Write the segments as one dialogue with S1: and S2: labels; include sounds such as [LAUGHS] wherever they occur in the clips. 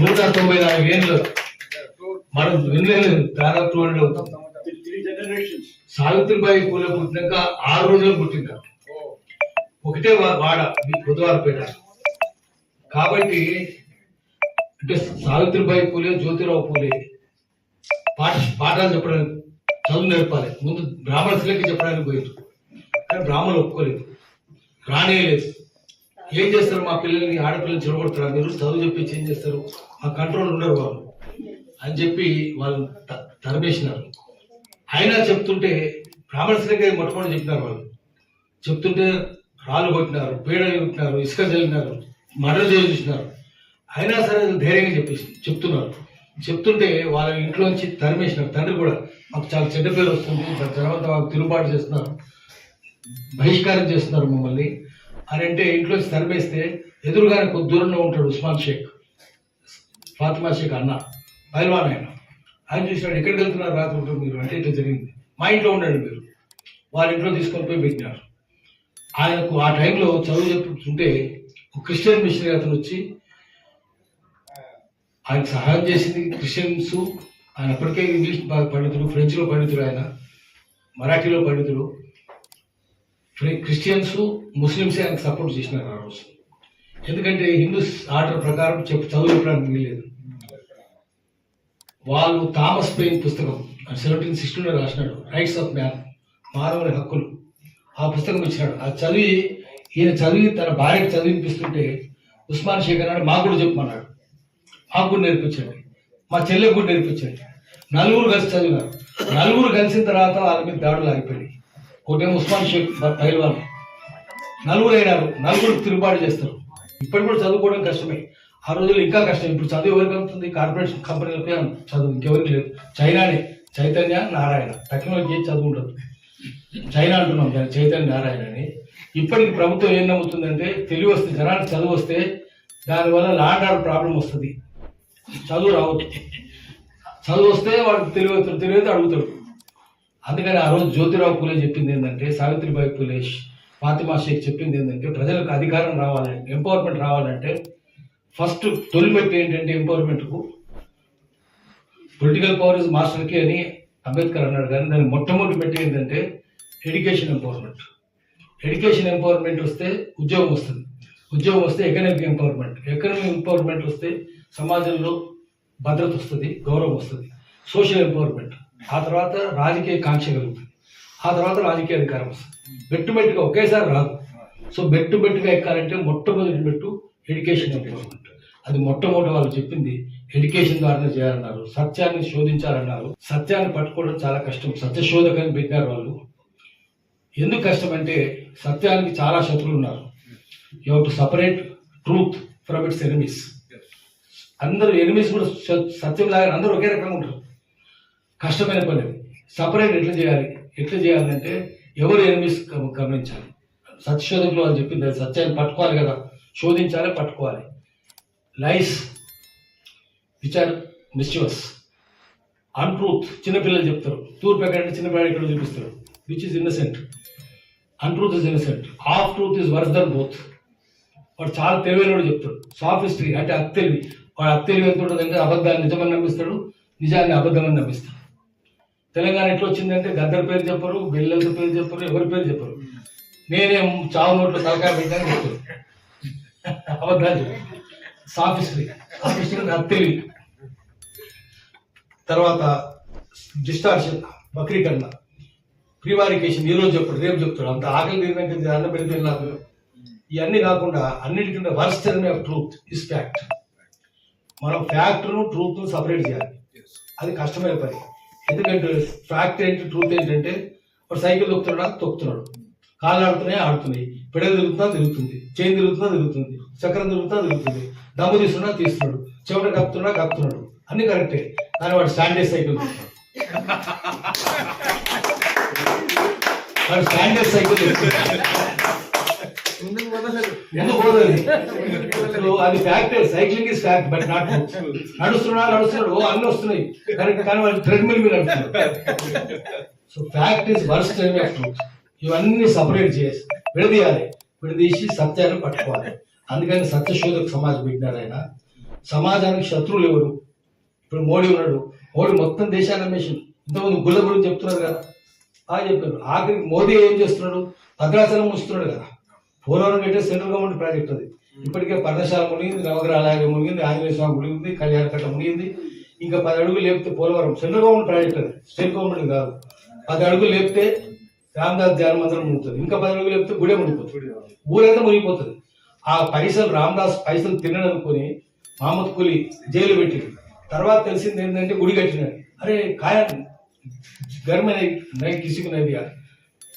S1: నూట తొంభై నాలుగు ఏళ్ళు మనం వినలేదు. దాదాపు సావిత్రిబాయి పూల పుట్టినాక ఆరు రోజులు పుట్టిందా ఒకటే వాడ బుధవారపేట కాబట్టి అంటే సావిత్రిబాయి పూలే జ్యోతిరావు పూలే. పాఠ పాఠాలు చెప్పడానికి చదువు నేర్పాలి. ముందు బ్రాహ్మణులకి చెప్పడానికి పోయింది కానీ బ్రాహ్మణులు ఒప్పుకోలేదు. రానేయలేదు ఏం చేస్తారు? మా పిల్లల్ని ఆడపిల్లల్ని చెడగొడతారా? మీరు చదువు చెప్పి ఏం చేస్తారు? ఆ కంట్రోల్ ఉండరు వాళ్ళు. అని చెప్పి వాళ్ళు తరమేసినారు. అయినా చెప్తుంటే బ్రాహ్మణ శ్రీకి మొట్టమొదటి చెప్పినారు వాళ్ళు. చెప్తుంటే రాళ్ళు కొట్టినారు పీడ కొట్టినారు ఇసుక చల్లినారు మర్ర చేసినారు. అయినా సరే ధైర్యంగా చెప్పేసి చెప్తున్నారు. చెప్తుంటే వాళ్ళ ఇంట్లోంచి తరిమేసినారు. తండ్రి కూడా మాకు చాలా చెడ్డ పేరు వస్తుంది. దాని తర్వాత వాళ్ళు తిరుగుబాటు చేస్తున్నారు. బహిష్కారం చేస్తున్నారు మమ్మల్ని. అని అంటే ఇంట్లో తరిమేస్తే ఎదురుగానే కొద్ది దూరంలో ఉంటాడు ఉస్మాన్ షేక్. ఫాతిమా షేక్ అన్న పైల్వాన్ ఆయన. ఆయన చూసినాడు ఎక్కడికి వెళ్తున్నారు రాత్రి ఉంటుంది మీరు? అంటే ఇట్లా జరిగింది. మా ఇంట్లో ఉండండి మీరు వాళ్ళ ఇంట్లో తీసుకొని పోయి పెట్టినారు. ఆయనకు ఆ టైంలో చదువు చెప్తుంటే ఒక క్రిస్టియన్ మిషనరీ అతను వచ్చి ఆయనకు సహాయం చేసింది క్రిస్టియన్స్. ఆయన అప్పటికే ఇంగ్లీష్ బాగా పండితుడు ఫ్రెంచ్లో పండితుడు ఆయన మరాఠీలో పండితుడు. క్రిస్టియన్స్ ముస్లిమ్స్ ఆయనకు సపోర్ట్ చేసినారు ఆ రోజు. ఎందుకంటే హిందూస్ ఆర్డర్ ప్రకారం చెప్పు చదువు చెప్పడానికి వీల్లేదు. వాళ్ళు థామస్ పెయిన్ పుస్తకం సెవెంటీన్ సిక్స్టీన్లో రాసినాడు రైట్స్ ఆఫ్ మ్యాన్ మానవుని హక్కులు. ఆ పుస్తకం ఇచ్చినాడు. అది చదివి ఈయన చదివి తన భార్యకు చదివిపిస్తుంటే ఉస్మాన్ శేఖర్ నాడు మాకు కూడా చెప్పమన్నాడు మాకు కూడా నేర్పించండి. మా చెల్లెకు కూడా నేర్పించండి. నలుగురు కలిసి చదివినారు. నలుగురు కలిసిన తర్వాత వాళ్ళ మీద దాడులు ఆగిపోయాయి ఒకటేమో ఉస్మాన్ షేక్ పైల్వాన్. నలుగురు అయినారు నలుగురు తిరుగుబాటు చేస్తారు. ఇప్పటికి కూడా చదువుకోవడం కష్టమే. ఆ రోజుల్లో ఇంకా కష్టం. ఇప్పుడు చదువు ఎవరికి అవుతుంది కార్పొరేషన్ కంపెనీలకే చదువు ఇంకెవరికి లేదు. చైనానే. చైతన్య నారాయణ. టెక్నాలజీ చదువు ఉండదు చైనా అంటున్నాం దాన్ని చైతన్య నారాయణ అని. ఇప్పటికి ప్రభుత్వం ఏం నమ్ముతుందంటే తెలివి వస్తే జనానికి చదువు వస్తే దానివల్ల లాండ్ ఆర్డర్ ప్రాబ్లం వస్తుంది. చదువు రావద్దు. చదువు వస్తే వాడికి తెలివి తెలివి అడుగుతాడు. అందుకని ఆ రోజు జ్యోతిరావు పూలే చెప్పింది ఏంటంటే సావిత్రిబాయి పూలే ఫాతిమా షేక్ చెప్పింది ఏంటంటే ప్రజలకు అధికారం రావాలంటే ఎంపవర్మెంట్ రావాలంటే ఫస్ట్ తొలిమెట్టు ఏంటంటే ఎంపవర్మెంట్కు పొలిటికల్ పవర్ ఇస్ మాస్టర్కి అని అంబేద్కర్ అన్నాడు. కానీ దాని మొట్టమొదటి మెట్టు ఏంటంటే ఎడ్యుకేషన్ ఎంపవర్మెంట్ ఎడ్యుకేషన్ ఎంపవర్మెంట్ వస్తే ఉద్యోగం వస్తుంది. ఉద్యోగం వస్తే ఎకనామిక్ ఎంపవర్మెంట్ ఎకనామిక్ ఎంపవర్మెంట్ వస్తే సమాజంలో భద్రత వస్తుంది గౌరవం వస్తుంది. సోషల్ ఎంపవర్మెంట్ ఆ తర్వాత రాజకీయ కాంక్ష కలుగుతుంది. ఆ తర్వాత రాజకీయ అధికారం వస్తుంది. బెట్టుబెట్టుగా ఒకేసారి రాదు. సో బెట్టుబెట్టుగా ఎక్కాలంటే మొట్టమొదటి మెట్టు ఎడ్యుకేషన్ ఎంపవర్మెంట్ అది మొట్టమొదటి వాళ్ళు చెప్పింది ఎడ్యుకేషన్ ద్వారానే చేయాలన్నారు. సత్యాన్ని శోధించాలన్నారు. సత్యాన్ని పట్టుకోవడం చాలా కష్టం. సత్యశోధకని పెట్టారు వాళ్ళు. ఎందుకు కష్టం అంటే సత్యానికి చాలా శత్రువులు ఉన్నారు. You to separate truth from its enemies అందరూ ఎనిమీస్ కూడా సత్యం లాగా అందరూ ఒకే రకంగా ఉంటారు. కష్టమైన పని. సపరేట్ ఎట్లా చేయాలి? ఎట్లా చేయాలంటే ఎవరు ఎనిమిస్ గమనించాలి. సత్యశోధకులు అని చెప్పింది సత్యాన్ని పట్టుకోవాలి కదా. శోధించాలి పట్టుకోవాలి. Lies which are mischievous untruth చిన్నపిల్లలు చెప్తారు. తూర్పు ఎక్కడంటే చిన్నపిల్లలు ఇక్కడ చూపిస్తారు which is innocent untruth is innocent half truth is worse than both వాడు చాలా తెలివైనడు చెప్తాడు. సాఫిస్ట్రీ అంటే అత్తెలివి వాడు అత్తెలివి ఎంత ఉంటుందంటే అబద్ధాన్ని నిజమని నమ్మిస్తాడు నిజాన్ని అబద్ధమని నమ్మిస్తాడు. తెలంగాణ ఎట్లా వచ్చిందంటే గద్దర్ పేరు చెప్పరు బిల్లల పేరు చెప్పరు ఎవరి పేరు చెప్పరు. నేనేం చావు నోట్లో తలకాయ పెట్టాను చెప్తాను అబద్ధాలు సాఫిస్ట్రీ సాఫిస్ట్రీ అంటే తర్వాత డిస్టార్షన్ వక్రీకరణ. ప్రివారికేషన్ ఈ రోజు చెప్పుడు రేపు చెప్తాడు. అంత ఆకలి తీరినాక అన్న పెడితే నాకు ఇవన్నీ కాకుండా అన్నిటికంటే worst of truth is fact. మనం ఫ్యాక్ట్ను ట్రూత్ను సపరేట్ చేయాలి. అది కష్టమైన పని. ఎందుకంటే ఫ్యాక్ట్ ఏంటి ట్రూత్ ఏంటంటే ఒక సైకిల్ తొక్కుతున్నాడా? తొక్కుతున్నాడు. కాళ్ళు ఆడుతున్నాయి? ఆడుతున్నాయి. పెడలు తిరుగుతున్నా? తిరుగుతుంది. చైన్ తిరుగుతున్నా? తిరుగుతుంది. చక్రం తిరుగుతున్నా? తిరుగుతుంది. దమ్ము తీస్తున్నా తీస్తున్నాడు. చెమట కప్పుతున్నా కప్పుతున్నాడు అన్ని కరెక్టే కానీ వాడు స్టాండర్డ్ సైకిల్ వాడు స్టాండర్డ్ సైకిల్ తొక్కుతున్నాడు. ఎందుకు అది fact cycling is fact but not నడుస్తున్నా నడుస్తున్నాడు. ఓ అన్ని వస్తున్నాయి. కరెక్ట్ కానీ వాళ్ళు ట్రెడ్మిల్ మీద సో ఫ్యాక్ట్ ఇస్ వర్స్ట్ ఇవన్నీ సపరేట్ చేసి విడదీయాలి. విడదీసి సత్యాన్ని పట్టుకోవాలి. అందుకని సత్యశోధక సమాజం పెట్టినారు ఆయన సమాజానికి శత్రువులు ఎవరు? ఇప్పుడు మోడీ ఉన్నాడు. మోడీ మొత్తం దేశాన్ని అమ్మేసి ఇంతకుముందు గుల్ల గురించి చెప్తున్నారు కదా. బాగా చెప్పారు. ఆఖరికి మోదీ ఏం చేస్తున్నాడు? భద్రాచలం ముస్తున్నాడు కదా. పోలవరం కట్టే సెంట్రల్ గవర్నమెంట్ ప్రాజెక్ట్ అది. ఇప్పటికే పర్ణశాల మునిగింది నవగ్రహాలయం మునిగింది ఆంజనేయ స్వామి మునిగింది కళ్యాణకట్ట మునిగింది. ఇంకా పది అడుగులు లేపితే పోలవరం. సెంట్రల్ గవర్నమెంట్ ప్రాజెక్ట్ అది. స్టేట్ గవర్నమెంట్ కాదు. పది అడుగులు లేపితే రామదాస్ ధ్యాన మందిరం మునుగుతుంది. ఇంకా పది అడుగులు లేపితే గుడే మునిగిపోతుంది. ఊరైతే మునిగిపోతుంది. ఆ పైసలు రామదాస్ పైసలు తినడనుకొని మహమ్మద్ కులి జైలు పెట్టి తర్వాత తెలిసింది ఏంటంటే గుడి కట్టినాడు అరే కాయ గర్మ నై కిసికు నది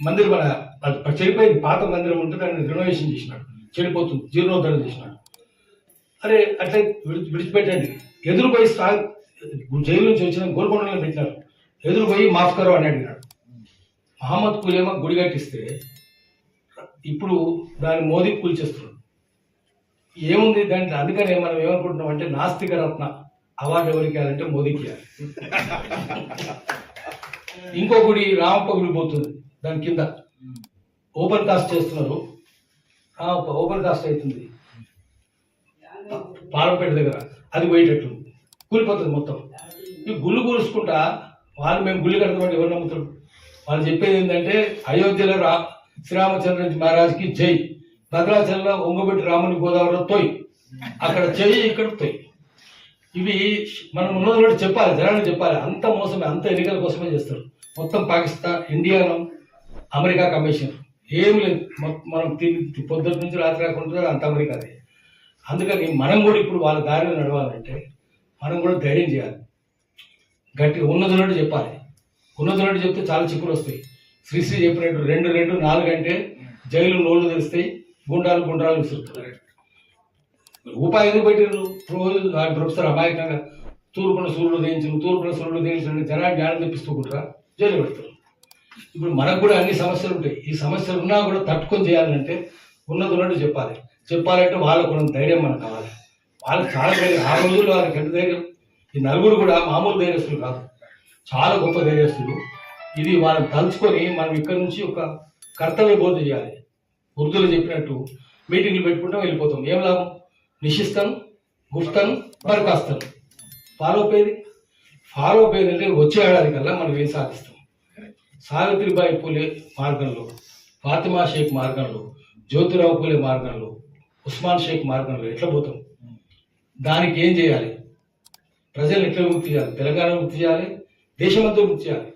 S1: మందిరం మన చెడిపోయింది. పాత మందిరం ఉంటే దాన్ని రినోవేషన్ చేసినాడు. చెడిపోతుంది జీర్ణోద్ధరణ చేసినాడు. అరే అట్లా విడిచి విడిచిపెట్టండి. ఎదురు పోయి స్టా జైలు నుంచి వచ్చిన గోల్కొండలో పెట్టినారు. ఎదురు పోయి మాఫ్ కరో అని అడిగినాడు. మహమ్మద్ కులేమో గుడి కట్టిస్తే ఇప్పుడు దాన్ని మోదీ కూల్చేస్తున్నాడు. ఏముంది దాంట్లో? అందుకనే మనం ఏమనుకుంటున్నాం అంటే నాస్తిక రత్న అవార్డు ఎవరికి ఇవ్వాలంటే మోదీకి [LAUGHS] ఇంకో గుడి రామప్ప గుడి పోతుంది. దాని కింద. ఓపెన్ కాస్ట్ చేస్తున్నారు. ఓపెన్ కాస్ట్ అవుతుంది. పాలపేట దగ్గర. అది పోయేటట్టు. కూలిపోతుంది మొత్తం. ఈ గుళ్ళు కూల్చుకుంటా వాళ్ళు మేము గుళ్ళు కడతామంటే ఎవరు నమ్ముతారు? వాళ్ళు చెప్పేది ఏంటంటే అయోధ్యలో రా శ్రీరామచంద్ర మహారాజ్కి జై. భద్రాచలంలో ఒంగబెట్టి రాముని గోదావరిలో తొయ్యి అక్కడ జై ఇక్కడ తోయి. ఇవి మనం ఉన్నది కూడా చెప్పాలి జనానికి చెప్పాలి. అంత మోసమే అంత ఎన్నికల కోసమే చేస్తారు. మొత్తం పాకిస్తాన్ ఇండియాలో అమెరికా కమిషన్. ఏమి లేదు. మనం తిని పొద్దున్న నుంచి రాత్రి రాకుండా అంత అమెరికాదే అందుకని మనం కూడా ఇప్పుడు వాళ్ళ దారిలో నడవాలంటే మనం కూడా ధైర్యం చేయాలి. గట్టిగా ఉన్నది చెప్పాలి. ఉన్నది చెప్తే చాలా చిక్కులు వస్తాయి. శ్రీశ్రీ చెప్పినట్టు రెండు రెండు నాలుగు అంటే జైలు నోళ్ళు తెరుస్తాయి గుండాలు గుండ్రాలు విసురుతారు. ఉపాయం ఎందుకు పెట్టారు రోజు ప్రొఫెసర్ అమాయకంగా తూర్పున సూర్యుడు దేయించను తూర్పున సూర్యుడు దేయించను జనాన్ని జ్ఞానం తెప్పిస్తూ ఉంటారా? జైలు పెడతారు. ఇప్పుడు మనకు కూడా అన్ని సమస్యలు ఉంటాయి. ఈ సమస్యలు ఉన్నా కూడా తట్టుకొని చేయాలంటే ఉన్నది ఉన్నట్టు చెప్పాలి. చెప్పాలంటే వాళ్ళకు ఉన్న ధైర్యం మనకు కావాలి. వాళ్ళకి చాలా ధైర్యం. ఆ రోజుల్లో వాళ్ళకి ఎంత ధైర్యం? ఈ నలుగురు కూడా మామూలు ధైర్యస్తులు కాదు. చాలా గొప్ప ధైర్యస్తులు. ఇది వాళ్ళని తలుచుకొని మనం ఇక్కడ నుంచి ఒక కర్తవ్య బోధ చేయాలి. ఉర్దూలో చెప్పినట్టు మీటింగ్లు పెట్టుకుంటాం వెళ్ళిపోతాం. ఏం లాభం? నిశిస్తాను గుర్తాను బరకాస్తాను ఫాలో అయ్యేది ఫాలో అయ్యేది అంటే వచ్చే ఏడాది కల్లా మనం ఏం సాధిస్తాం? సావిత్రిబాయి పూలే మార్గంలో ఫాతిమా షేక్ మార్గంలో జ్యోతిరావు పూలే మార్గంలో ఉస్మాన్ షేక్ మార్గంలో ఎట్లా పోతాం? దానికి ఏం చేయాలి? ప్రజలను ఎట్లా విముక్తి చేయాలి? తెలంగాణ విముక్తి చేయాలి? దేశమంతా విముక్తి చేయాలి?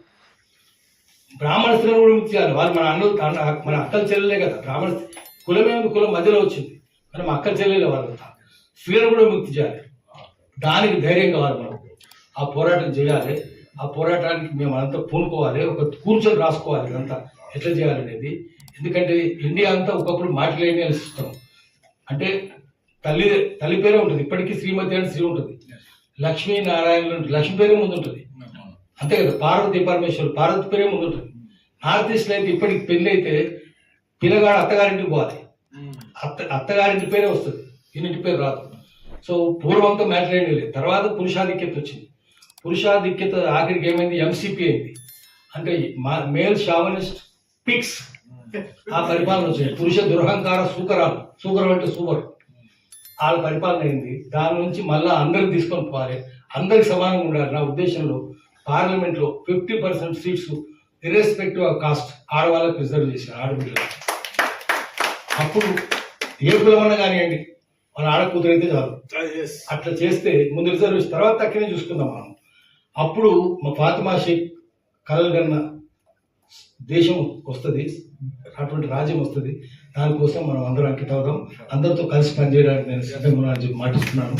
S1: బ్రాహ్మణ స్త్రీలను కూడా విముక్తి చేయాలి. వాళ్ళు మన అన్న మన అక్కల చెల్లెలే కదా. బ్రాహ్మణ కులమే కులం మధ్యలో వచ్చింది. మనం అక్కల చెల్లెలే వాళ్ళంతా స్త్రీలను కూడా విముక్తి చేయాలి. దానికి ధైర్యం కావాలి మనం ఆ పోరాటం చేయాలి. ఆ పోరాటానికి మేము అంతా పూనుకోవాలి ఒక కూర్చొని రాసుకోవాలి ఇదంతా. ఎట్లా చేయాలనేది? ఎందుకంటే ఇండియా అంతా ఒకప్పుడు మాట్లాడిన సిస్టమ్ అంటే తల్లి తల్లి పేరే ఉంటుంది. ఇప్పటికీ శ్రీమతి అని శ్రీ ఉంటుంది. లక్ష్మీ నారాయణ లక్ష్మీ లక్ష్మి పేరే ముందు ఉంటుంది. అంతే కదా పార్వతి పరమేశ్వరు పార్వతి పేరే ముందు ఉంటుంది. నార్త్ ఈస్ట్లో అయితే ఇప్పటికి పెళ్ళి అయితే పిల్లగాడు అత్తగారింటికి పోవాలి. అత్త అత్తగారింటి పేరే వస్తుంది. ఈయనింటి పేరు రాదు. సో పూర్వంతో మ్యాటర్ లేదు. తర్వాత పురుషాధిక్యత వచ్చింది. పురుషాధిక్యత ఆఖరికి ఏమైంది? ఎంసీపీ అయింది. అంటే మా- మేల్ షావనిస్ట్ పిక్స్ ఆ పరిపాలన వచ్చింది. పురుష దురహంకార సూకరాలు. సూకరం అంటే సూపర్. వాళ్ళ పరిపాలన అయింది దాని నుంచి మళ్ళా అందరికి తీసుకొని పోవాలి. అందరికి సమానంగా ఉండాలి. నా ఉద్దేశంలో పార్లమెంట్లో fifty percent seats irrespective of caste ఆడవాళ్ళకి రిజర్వ్ చేశారు. ఆడబిడ్డలు. అప్పుడు ఏ కులమన్నా కానివ్వండి మన ఆడ కూతురైతే చాలు అట్లా చేస్తే ముందు రిజర్వేషన్ తర్వాత తక్కువనే చూసుకుందాం మనం. అప్పుడు మా ఫాతిమా షేక్ కలలు దేశం వస్తుంది అటువంటి రాజ్యం వస్తుంది. దానికోసం మనం అందరం అంకితం అందరితో కలిసి పనిచేయడానికి నేను సిద్ధంగా ఉన్నానని చెప్పి మాటిస్తున్నాను.